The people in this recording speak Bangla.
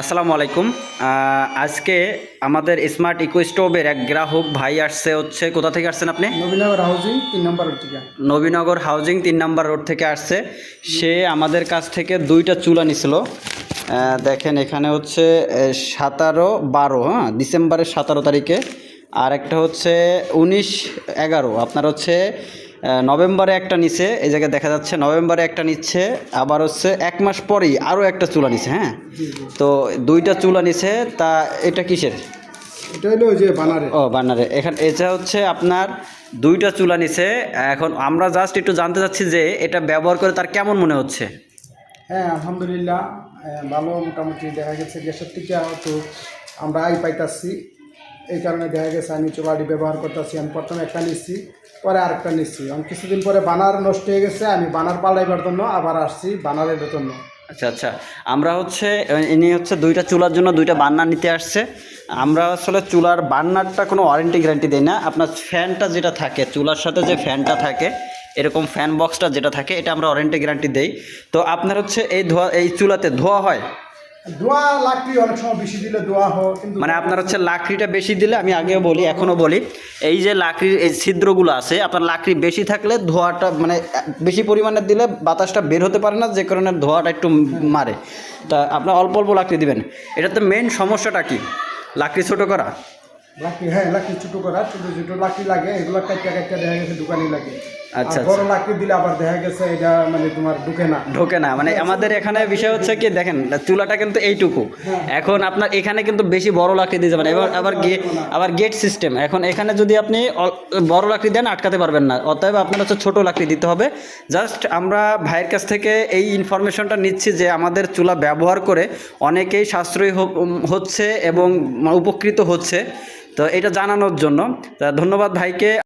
আসসালামু আলাইকুম। আজকে আমাদের স্মার্ট ইকো স্টোভের এক গ্রাহক ভাই আসছে হচ্ছে কোথা থেকে আসছেন আপনি? নবীনগর হাউজিং তিন নম্বর রোড থেকে। নবীনগর হাউজিং তিন নাম্বার রোড থেকে আসছে। সে আমাদের কাছ থেকে দুইটা চুলা নিছিল। দেখেন এখানে হচ্ছে সাতারো বারো হ্যাঁ ডিসেম্বরের সতেরো তারিখে। আর একটা হচ্ছে উনিশ এগারো আপনার হচ্ছে নভেম্বরে একটা নিচ্ছে এই জায়গায় দেখা যাচ্ছে নভেম্বরে একটা নিচ্ছে আবার হচ্ছে এক মাস পরেই আরও একটা চুলা নিছে হ্যাঁ? তো দুইটা চুলা নিছে তা এটা কিসের? বানারে। ও বান্নারে এখানে এটা হচ্ছে আপনার দুইটা চুলা নিছে এখন আমরা জাস্ট একটু জানতে চাচ্ছি যে এটা ব্যবহার করে তার কেমন মনে হচ্ছে? হ্যাঁ আলহামদুলিল্লাহ ভালো মোটামুটি দেখা গেছে গ্যাসের থেকে তো আমরা আই পাইতাছি। এই কারণে দেখা গেছে আমি চোলাটি ব্যবহার করতেছি, আমি প্রথমে একটা নিচ্ছি, পরে আরেকটা নিচ্ছি। আমি কিছুদিন পরে বানার নষ্ট হয়ে গেছে, আমি বানার পাল্টাইবার জন্য আবার আসছি বানারের জন্য। আচ্ছা আচ্ছা। আমরা হচ্ছে ইনি হচ্ছে দুইটা চুলার জন্য দুইটা বান্নার নিতে আসছে। আমরা আসলে চুলার বান্নারটা কোনো ওয়ারেন্টি গ্যারান্টি দেই না। আপনার ফ্যানটা যেটা থাকে, চুলার সাথে যে ফ্যানটা থাকে, এরকম ফ্যান বক্সটা যেটা থাকে, এটা আমরা ওয়ারেন্টি গ্যারান্টি দেই। তো আপনার হচ্ছে এই ধোয়া, এই চুলাতে ধোয়া হয়? দোয়া লাকড়ি অনেক সময় বেশি দিলে দোয়া হয় কিন্তু মানে আপনার হচ্ছে লাকড়িটা বেশি দিলে আমি আগেও বলি এখনও বলি এই যে লাকড়ির এই ছিদ্রগুলো আছে আপনার লাকড়ি বেশি থাকলে ধোঁয়াটা মানে বেশি পরিমাণে দিলে বাতাসটা বের হতে পারে না যে কারণে ধোঁয়াটা একটু মারে। তা আপনার অল্প অল্প লাকড়ি দিবেন। এটাতে মেন সমস্যাটা কি? লাকড়ি ছোটো করা? লাকড়ি হ্যাঁ লাকড়ি ছোটো করা ছোটো ছোটো লাকড়ি লাগে এগুলো কাটতে কাটতে দেখা গেছে দোকানে লাগে। আচ্ছা, বড় লাকড়ি দিলে আবার দেখা গেছে এটা মানে তোমার ঢুকে না। ঢোকে না। মানে আমাদের এখানে বিষয় হচ্ছে কি দেখেন চুলাটা কিন্তু এইটুকু। এখন আপনার এখানে কিন্তু বেশি বড় লাকড়ি দিয়ে যাবেন এবার আবার গে আবার গেট সিস্টেম এখন এখানে যদি আপনি বড় লাকড়ি দেন আটকাতে পারবেন না। অতএব আপনার হচ্ছে ছোটো লাকড়ি দিতে হবে। জাস্ট আমরা ভাইয়ের কাছ থেকে এই ইনফরমেশনটা নিচ্ছি যে আমাদের চুলা ব্যবহার করে অনেকেই সাশ্রয়ী হচ্ছে এবং উপকৃত হচ্ছে। তো এটা জানানোর জন্য। তা ধন্যবাদ ভাইকে।